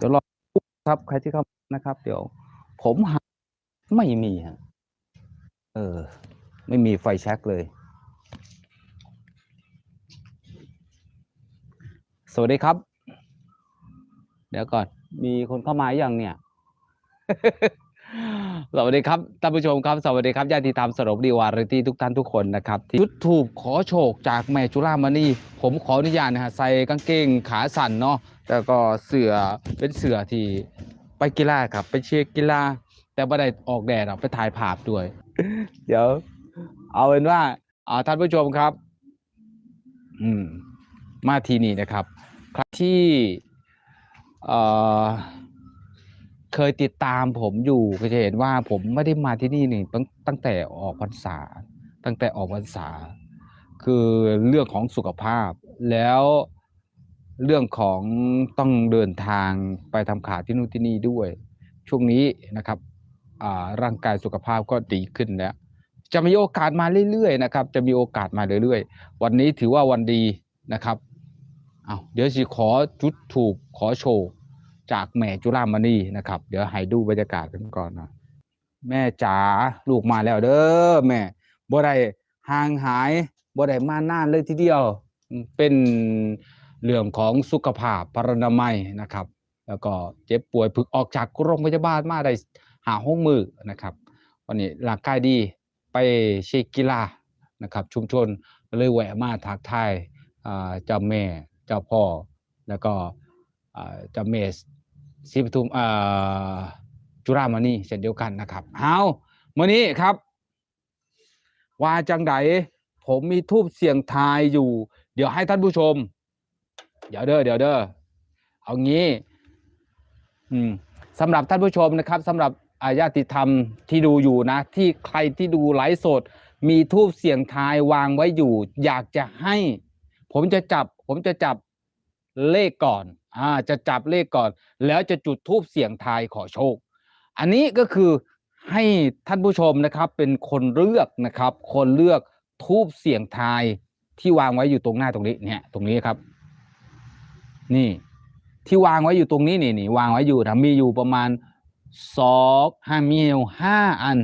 เดี๋ยวรอครับใครที่เข้านะครับ เดี๋ยว ผมหาไม่มีฮะเออ ไม่มีไฟแช็กเลย สวัสดีครับ เดี๋ยวก่อน มีคนเข้ามาอย่างเนี่ยสวัสดีครับท่านผู้ชมครับ สวัสดีครับญาติธรรมสรบดีวาริตี้ทุกท่านทุกคนนะครับที่ยุทธูบขอโชคจากแม่จุฬามณีผมขออนุญาตนะฮะใส่กางเกงขาสั้นเนาะ แล้วก็เสือเป็นเสือที่ไปกีฬาครับ ไปเชียร์กีฬา แต่ไม่ได้ออกแดดหรอกไปถ่ายภาพด้วย เดี๋ยว เอาเป็นว่าอ่าท่านผู้ชมครับ อืม มาที่นี่นะครับใครที่เอ่อเคยติดตามผมอยู่ก็จะเห็นว่าผมไม่ได้มาที่นี่นี่ตั้งตั้งแต่ออกพรรษา ตั้งแต่ออกพรรษา คือเรื่องของสุขภาพแล้ว เรื่องของต้องเดินทางไปทำข่าวที่นู่นที่นี่ด้วย ช่วงนี้นะครับร่างกายสุขภาพก็ดีขึ้นแล้วจะมีโอกาสมาเรื่อยๆนะครับ จะมีโอกาสมาเรื่อยๆ วันนี้ถือว่าวันดีนะครับเอาเดี๋ยวสิขอจุดถูกขอโชว์จากแม่จุฬามณีนะครับ เดี๋ยวให้ดูบรรยากาศกันก่อนนะแม่จ๋าลูกมาแล้วเด้อแม่บ่ได้ห่างหายบ่ได้มานานเลยทีเดียว เป็น เรื่องของสุขภาพปรนามัยนะครับ แล้วก็เจ็บป่วยพึกออกจากโรงพยาบาลมาได้หาห้องมือนะครับ วันนี้ร่างกายดีไปเช็คกีฬานะครับ ชุมชนเลยแหวะมาทักทายเจ้าแม่เจ้าพ่อ แล้วก็เจ้าแม่ศรีปทุมจุฬามณีเช่นเดียวกันนะครับเอามื่อนี้ครับ ว่าจังไดผมมีทูบเสียงทายอยู่ เดี๋ยวให้ท่านผู้ชม เดี๋ยวเด้อเดี๋ยวเด้อเอางี้ อืมสำหรับท่านผู้ชมนะครับสำหรับอาญาติธรรมที่ดูอยู่นะ ที่ใครที่ดูไลฟ์สด มีทูบเสียงทายวางไว้อยู่ อยากจะให้ ผมจะจับ ผมจะจับเลขก่อน อ่า จะจับเลขก่อน แล้วจะจุดทูบเสียงทายขอโชค อันนี้ก็คือให้ท่านผู้ชมนะครับ เป็นคนเลือกนะครับ คนเลือกทูบเสียงทายที่วางไว้อยู่ตรงหน้าตรงนี้เนี่ย ตรงนี้ครับ นี่ ที่วางไว้อยู่ตรงนี้นี่นี่วางไว้อยู่นะมีอยู่ประมาณสองห้ามียวห้าอัน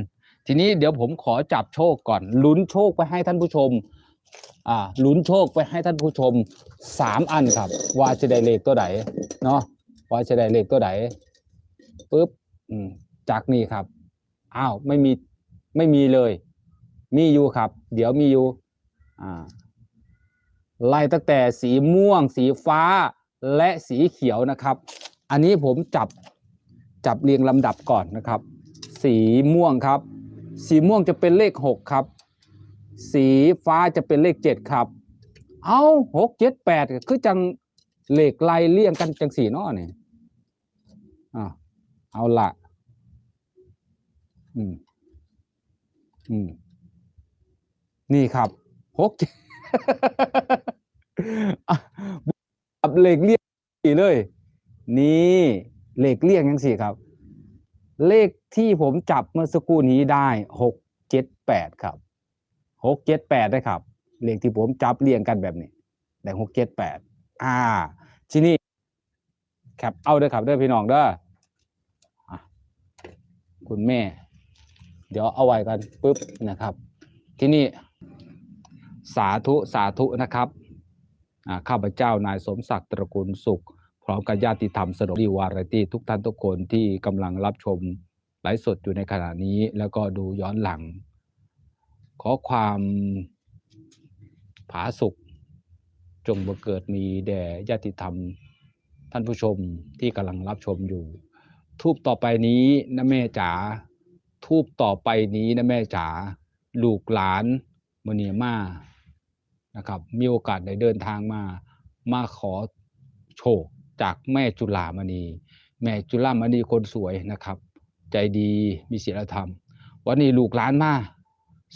ทีนี้เดี๋ยวผมขอจับโชคก่อน ลุ้นโชคไปให้ท่านผู้ชม อ่าลุ้นโชคไปให้ท่านผู้ชมสามอันครับว่าจะได้เลขตัวไหนเนาะว่าจะได้เลขตัวไหนปุ๊บอืมจากนี่ครับอ้าวไม่มีไม่มีเลย มีอยู่ครับ เดี๋ยวมีอยู่อ่าไล่ตั้งแต่สีม่วง สีฟ้า และสีเขียวนะครับ อันนี้ผมจับจับเรียงลำดับก่อนนะครับ สีม่วงครับ สีม่วงจะเป็นเลขหกครับ สีฟ้าจะเป็นเลขเจ็ดครับ เอาหกเจ็ดแปดคือจังเลขไล่เลี่ยงกันจังสีนาะเนี่ยอ่าเอาละอืมอืมนี่ครับหก กับเลขเลี่ยงสี่เลย นี่เลขเลี่ยงยังสี่ครับ เลขที่ผมจับเมื่อสักครู่นี้ได้หกเจ็ดแปดครับหกเจ็ดแปดได้ครับ เลขที่ผมจับเรียงกันแบบนี้ได้หกเจ็ดแปดอ่า ที่นี้แคปเอาเด้อครับเด้อพี่น้องเด้อคุณแม่ เดี๋ยวเอาไว้กันปุ๊บนะครับ ที่นี่สาธุสาธุนะครับ ข้าพเจ้านายสมศักดิ์ตระกูลสุข พร้อมกับญาติธรรมสนดีวาไรตี้ทุกท่านทุกคนที่กำลังรับชมไลฟ์สดอยู่ในขณะนี้ แล้วก็ดูย้อนหลัง ขอความผาสุข จงบังเกิดมีแด่ญาติธรรม ท่านผู้ชมที่กำลังรับชมอยู่ ทูบต่อไปนี้นะแม่จ๋าทูบต่อไปนี้นะแม่จ๋าลูกหลานมเนียมา นะครับมีโอกาสได้เดินทางมามาขอโชคจากแม่จุฬามณี แม่จุฬามณีคนสวยนะครับ ใจดีมีศีลธรรม วันนี้ลูกหลานมา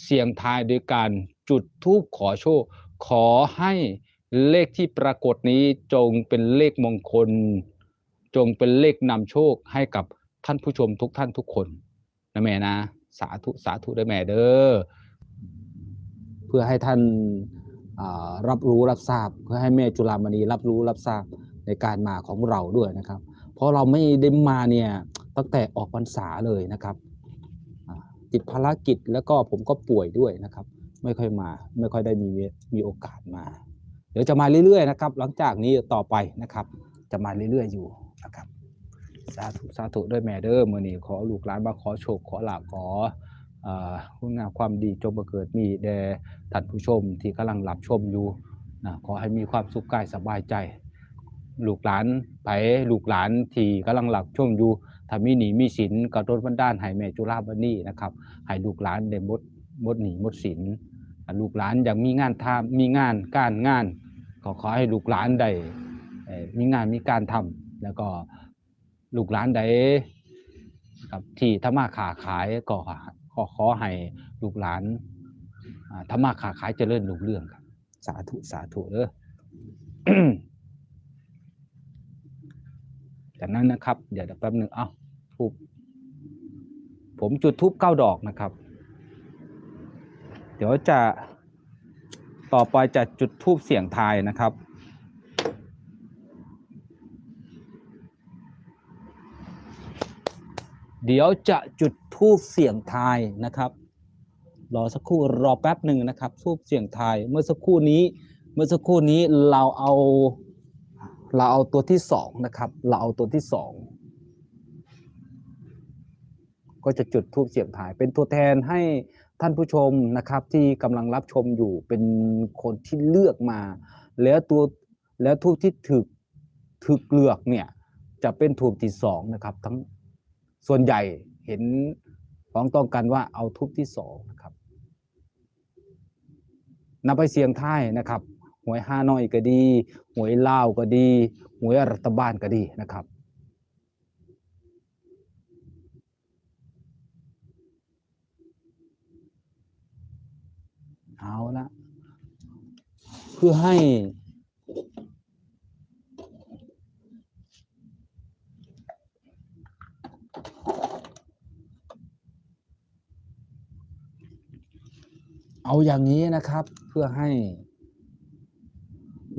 เสี่ยงทายโดยการจุดธูปขอโชค ขอให้เลขที่ปรากฏนี้จงเป็นเลขมงคล จงเป็นเลขนำโชคให้กับท่านผู้ชมทุกท่านทุกคนนะแม่นะ สาธุสาธุด้วยแม่เด้อเพื่อให้ท่าน รับรู้รับทราบเพื่อให้แม่จุฬามณีรับรู้รับทราบในการมาของเราด้วยนะครับ เพราะเราไม่ได้มาเนี่ยตั้งแต่ออกพรรษาเลยนะครับติดภารกิจแล้วก็ผมก็ป่วยด้วยนะครับ ไม่ค่อยมาไม่ค่อยได้มีมีโอกาสมา เดี๋ยวจะมาเรื่อยๆนะครับ หลังจากนี้ต่อไปนะครับ จะมาเรื่อยๆอยู่นะครับสาธุสาธุด้วยแม่เด้อมื่อนี้ขอลูกหลานมาขอโชคขอลาภขอ คุณงามความดีจงบังเกิดมีแด่ท่านผู้ชมที่กำลังรับชมอยู่นะขอให้มีความสุขกายสบายใจ ลูกหลานไปลูกหลานที่กำลังหลับชมอยู่ถ้ามีหนีมีสินกระโดดบันด้าลให้แม่จุฬาบันนี่นะครับให้ลูกหลานได้มดมดหนีมดสินลูกหลานอยากมีงานทำมีงานการงานก็ขอให้ลูกหลานได้มีงานมีการทำแล้วก็ลูกหลานใดครับที่ทำมาค้าขายก็ ขอขอให้ลูกหลานอ่าทำมาค้าขายเจริญรุ่งเรืองครับ สาธุสาธุเด้อจากนั้นนะครับ เดี๋ยวแป๊บหนึ่งเอ้าทูบผมจุดทูบเก้าดอกนะครับ เดี๋ยวจะต่อไปจะจุดทูบเสียงทายนะครับ เดี๋ยวจะจุดทูบเสียงทายนะครับรอสักครู่รอแป๊บหนึ่งนะครับทูบเสียงทายเมื่อสักครู่นี้เมื่อสักครู่นี้เราเอาเราเอาตัวที่สองนะครับ เราเอาตัวที่สองก็จะจุดทูบเสียงทาย เป็นตัวแทนให้ท่านผู้ชมนะครับที่กำลังรับชมอยู่เป็นคนที่เลือกมา แล้วตัวแล้วทูบที่ถึกถึกเลือกเนี่ยจะเป็นทูบที่สองนะครับทั้ง ส่วนใหญ่เห็นพ้องต้องกันว่าเอาทูบที่สองนะครับนำไปเสียงท้ายนะครับหวยห้าน้อยก็ดีหวยเลาก็ดีหวยรัฐบาลก็ดีนะครับ เอาละเพื่อให้ เอาอย่างนี้นะครับเพื่อให้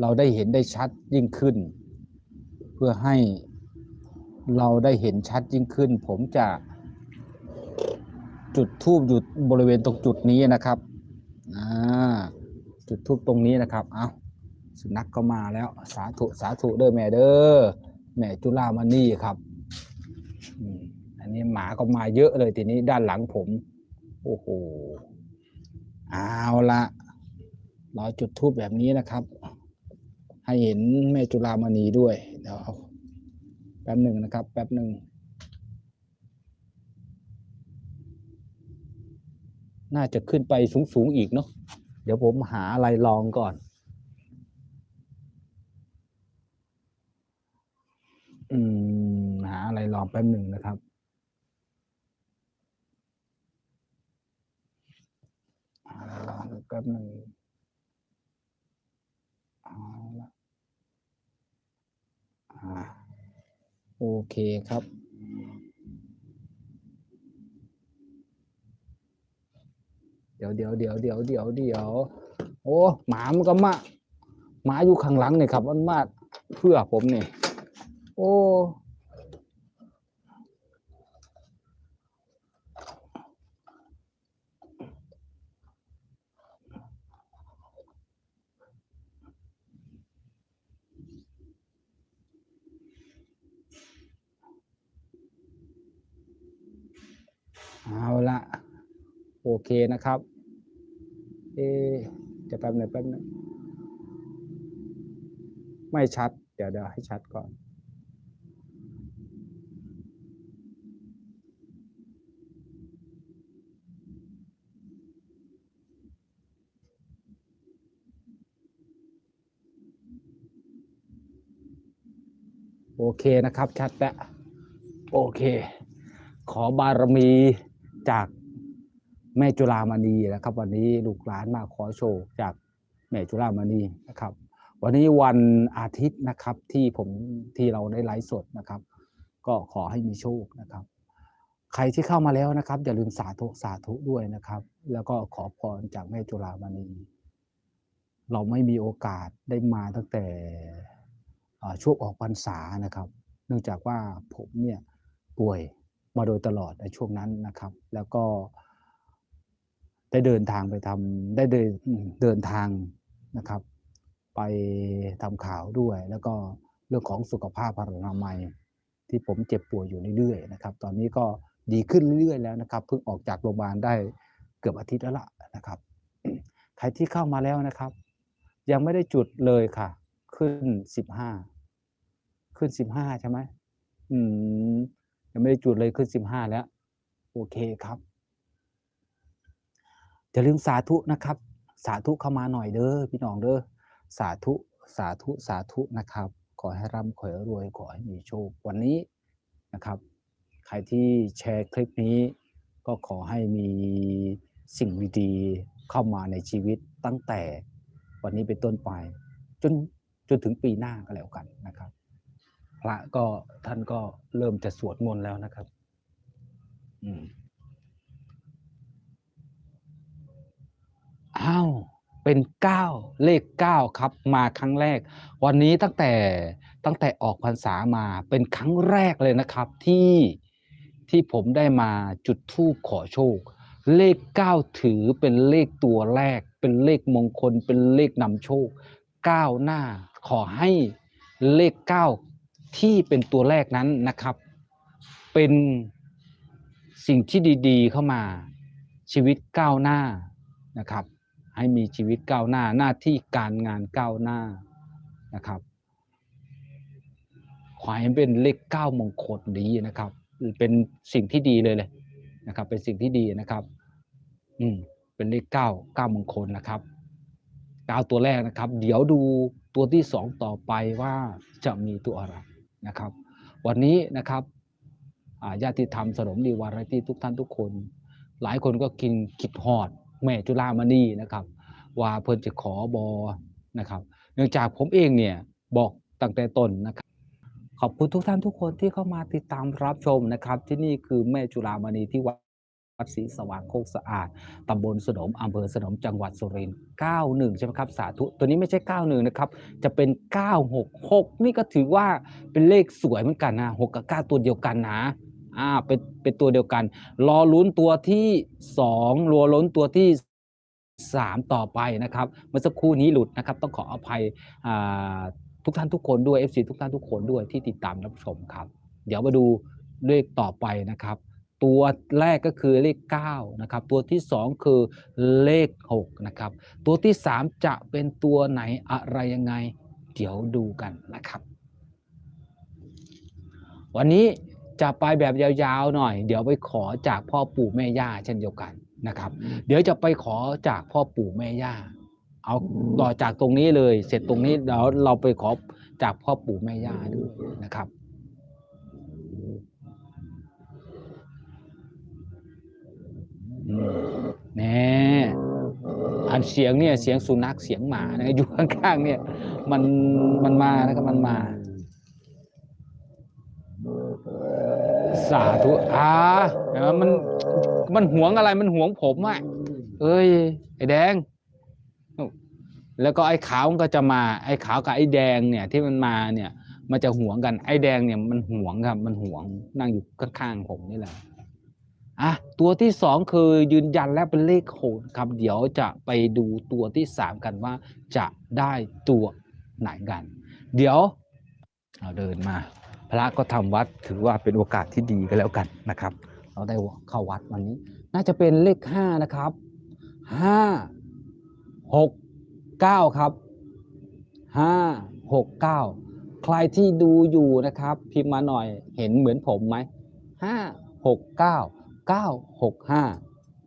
เราได้เห็นได้ชัดยิ่งขึ้น เพื่อให้เราได้เห็นชัดยิ่งขึ้น ผมจะจุดทูบอยู่บริเวณตรงจุดนี้นะครับจุดทูบตรงนี้นะครับ เอาสุนัขก็มาแล้ว สาธุสาธุเด้อแม่เด้อแม่จุฬามณีครับอันนี้หมาก็มาเยอะเลยทีนี้ด้านหลังผม โอ้โห เอาละเราจุดทูบแบบนี้นะครับ ให้เห็นแม่จุฬามณีด้วย เดี๋ยวแป๊บหนึ่งนะครับ แป๊บหนึ่งน่าจะขึ้นไปสูงๆอีกเนาะ เดี๋ยวผมหาอะไรลองก่อน อืม หาอะไรลองแป๊บหนึ่งนะครับ หาอะไรลองดู แป๊บหนึ่งเอาละอ่าโอเคครับ เดี๋ยวเดี๋ยวเดี๋ยวเดี๋ยวเดี๋ยวเดี๋ยวโอ้หมามันก็มาหมาอยู่ข้างหลังเนี่ยครับมันมาเพื่อผมเนี่ยโอ้ เอาละโอเคนะครับ เอจะแป๊บหนึ่งแป๊บหนึงไม่ชัด เดี๋ยวเดี๋ยวให้ชัดก่อน โอเคนะครับ ชัดแล้วโอเค ขอบารมี จากแม่จุฬามณีนะครับ วันนี้ลูกหลานมาขอโชคจากแม่จุฬามณีนะครับ วันนี้วันอาทิตย์นะครับที่ผมที่เราได้ไลฟ์สดนะครับ ก็ขอให้มีโชคนะครับ ใครที่เข้ามาแล้วนะครับ อย่าลืมสาธุสาธุด้วยนะครับ แล้วก็ขอพรจากแม่จุฬามณี เราไม่มีโอกาสได้มาตั้งแต่ช่วงออกพรรษานะครับ เนื่องจากว่าผมเนี่ยป่วย มาโดยตลอดในช่วงนั้นนะครับ แล้วก็ได้เดินทางไปทำได้เดินเดินทางนะครับ ไปทำข่าวด้วย แล้วก็เรื่องของสุขภาพพลานามัย ที่ผมเจ็บป่วยอยู่เรื่อยๆนะครับ ตอนนี้ก็ดีขึ้นเรื่อยๆแล้วนะครับเพิ่งออกจากโรงพยาบาลได้เกือบอาทิตย์แล้วล่ะนะครับ ใครที่เข้ามาแล้วนะครับ ยังไม่ได้จุดเลยค่ะ ขึ้นสิบห้าขึ้นสิบห้าใช่ไหมอืม ยังไม่ได้จุดเลยขึ้นสิบห้าแล้ว โอเคครับอย่าลืมสาธุนะครับ สาธุเข้ามาหน่อยเด้อพี่น้องเด้อสาธุสาธุสาธุนะครับ ขอให้ร่ำขอให้รวยขอให้มีโชควันนี้นะครับ ใครที่แชร์คลิปนี้ ก็ขอให้มีสิ่งดีๆเข้ามาในชีวิตตั้งแต่วันนี้เป็นต้นไปจนจนถึงปีหน้าก็แล้วกันนะครับ พระก็ท่านก็เริ่มจะสวดมนต์แล้วนะครับ อืมอ้าวเป็นเก้าเลขเก้าครับ มาครั้งแรก วันนี้ตั้งแต่ตั้งแต่ออกพรรษามาเป็นครั้งแรกเลยนะครับ ที่ที่ผมได้มาจุดธูปขอโชค เลขเก้าถือเป็นเลขตัวแรก เป็นเลขมงคล เป็นเลขนำโชคก้าวหน้าขอให้เลขเก้า ที่เป็นตัวแรกนั้นนะครับ เป็นสิ่งที่ดีๆเข้ามาชีวิตก้าวหน้านะครับ ให้มีชีวิตก้าวหน้าหน้าที่การงานก้าวหน้านะครับขอให้เป็นเลขเก้ามงคลดีนะครับ เป็นสิ่งที่ดีเลยเลยนะครับ เป็นสิ่งที่ดีนะครับ อืม เป็นเลขเก้าเก้ามงคลนะครับเก้าตัวแรกนะครับ เดี๋ยวดูตัวที่สองต่อไปว่าจะมีตัวอะไร นะครับ วันนี้นะครับญาติธรรมสนมดีวาไรตี้ทุกท่านทุกคน หลายคนก็กินขิดหอด แม่จุฬามณีนะครับว่าเพิ่นจะขอบอนะครับ เนื่องจากผมเองเนี่ยบอกตั้งแต่ต้นนะครับ ขอบคุณทุกท่านทุกคนที่เข้ามาติดตามรับชมนะครับ ที่นี่คือแม่จุฬามณีที่วัด วัดศรีสว่างโคกสะอาดตำบลสนมอำเภอสนมจังหวัดสุรินทร์91 ใช่ไหมครับ สาธุ ตัวนี้ไม่ใช่ 91 นะครับ จะเป็น 966 นี่ก็ถือว่าเป็นเลขสวยเหมือนกันนะ6กับ 9 ตัวเดียวกันนะอ่าเป็นเป็นตัวเดียวกัน รอลุ้นตัวที่2รอลุ้นตัวที่ 3 ต่อไปนะครับ เมื่อสักครู่นี้หลุดนะครับ ต้องขออภัยทุกท่านทุกคนด้วย FC ทุกท่านทุกคนด้วยที่ติดตามรับชมครับ เดี๋ยวมาดูเลขต่อไปนะครับ ตัวแรกก็คือเลข9นะครับตัวที่ 2 คือเลข6นะครับตัวที่ 3 จะเป็นตัวไหนอะไรยังไง เดี๋ยวดูกันนะครับ วันนี้จะไปแบบยาวๆหน่อย เดี๋ยวไปขอจากพ่อปู่แม่ย่าเช่นเดียวกันนะครับ เดี๋ยวจะไปขอจากพ่อปู่แม่ย่า เอาต่อจากตรงนี้เลย เสร็จตรงนี้เดี๋ยวเราไปขอจากพ่อปู่แม่ย่าด้วยนะครับ แน่อันเสียงเนี่ยเสียงสุนัขเสียงหมานะอยู่ข้างๆเนี่ย มันมันมานะครับมันมา สาธุอ่าเห็นไหมมันมันหวงอะไรมันหวงผมอะเอ้ย ไอ้แดง แล้วก็ไอ้ขาวมันก็จะมา ไอ้ขาวกับไอ้แดงเนี่ยที่มันมาเนี่ย มันจะหวงกันไอ้แดงเนี่ยมันหวงครับ มันหวงนั่งอยู่ข้างๆผมนี่แหละ อะตัวที่สองคือยืนยันแล้วเป็นเลขโหกครับ เดี๋ยวจะไปดูตัวที่สามกันว่าจะได้ตัวไหนกัน เดี๋ยวเราเดินมา พระก็ทำวัดถือว่าเป็นโอกาสที่ดีก็แล้วกันนะครับ เราได้เข้าวัดวันนี้ น่าจะเป็นเลขห้านะครับห้าหกเก้าครับห้าหกเก้าใครที่ดูอยู่นะครับ พิมพ์มาหน่อยเห็นเหมือนผมไหมห้าห กเก้าหกห้า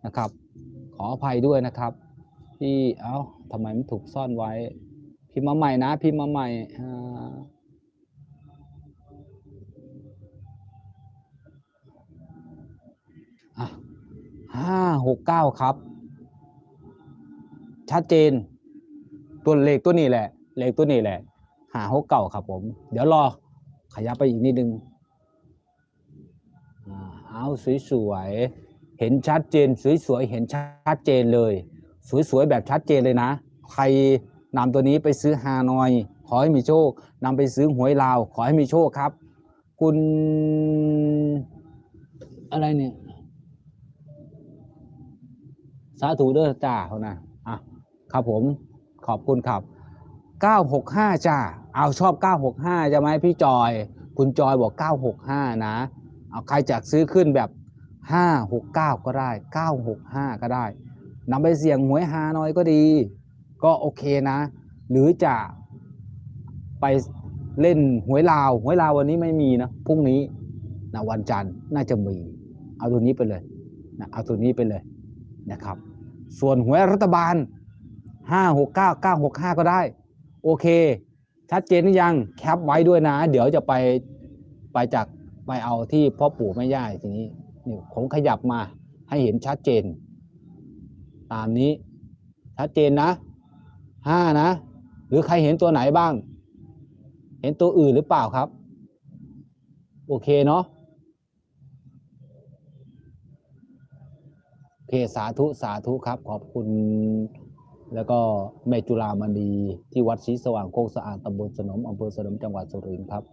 นะครับ ขออภัยด้วยนะครับ ที่เอ้าทำไมมันถูกซ่อนไว้ พิมพ์มาใหม่นะ พิมพ์มาใหม่ห้าหกเก้าครับ ชัดเจน ตัวเลขตัวนี้แหละ เลขตัวนี้แหละ หาหกเก้าครับผม เดี๋ยวรอขยับไปอีกนิดนึงาเอาสวยๆ เห็นชัดเจนสวยๆ เห็นชัดเจนเลย สวยๆ แบบชัดเจนเลยนะ ใครนำตัวนี้ไปซื้อฮานอย ขอให้มีโชคนำไปซื้อหวยลาว ขอให้มีโชคครับ คุณอะไรเนี่ยสาธุเด้อจ้าเขานะอะครับผมขอบคุณครับ 965 จ้า เอาชอบ 965จะไหมพี่จอย คุณจอยบอก 965 นะ เอาใครจะซื้อขึ้นแบบ 569 ก็ได้ 965 ก็ได้นำไปเสี่ยงหวยฮานอยก็ดี ก็โอเคนะ หรือจะไปเล่นหวยลาวหวยลาววันนี้ไม่มีนะพรุ่งนี้นะวันจันทร์น่าจะมี เอาตัวนี้ไปเลยนะเอาตัวนี้ไปเลยนะครับ ส่วนหวยรัฐบาล 569 965 ก็ได้ โอเค ชัดเจนหรือยังแคปไว้ด้วยนะ เดี๋ยวจะไปไปจาก ไปเอาที่พ่อปู่แม่ย่าทีนี้นี่ผมขยับมาให้เห็นชัดเจน ตามนี้ชัดเจนนะห้านะ หรือใครเห็นตัวไหนบ้าง เห็นตัวอื่นหรือเปล่าครับ โอเคเนาะโอเคสาธุสาธุครับ ขอบคุณแล้วก็แม่จุฬามณีที่วัดศรีสว่างโคกสะอาดตำบลสนมอำเภอสนมจังหวัดสุรินทร์ครับ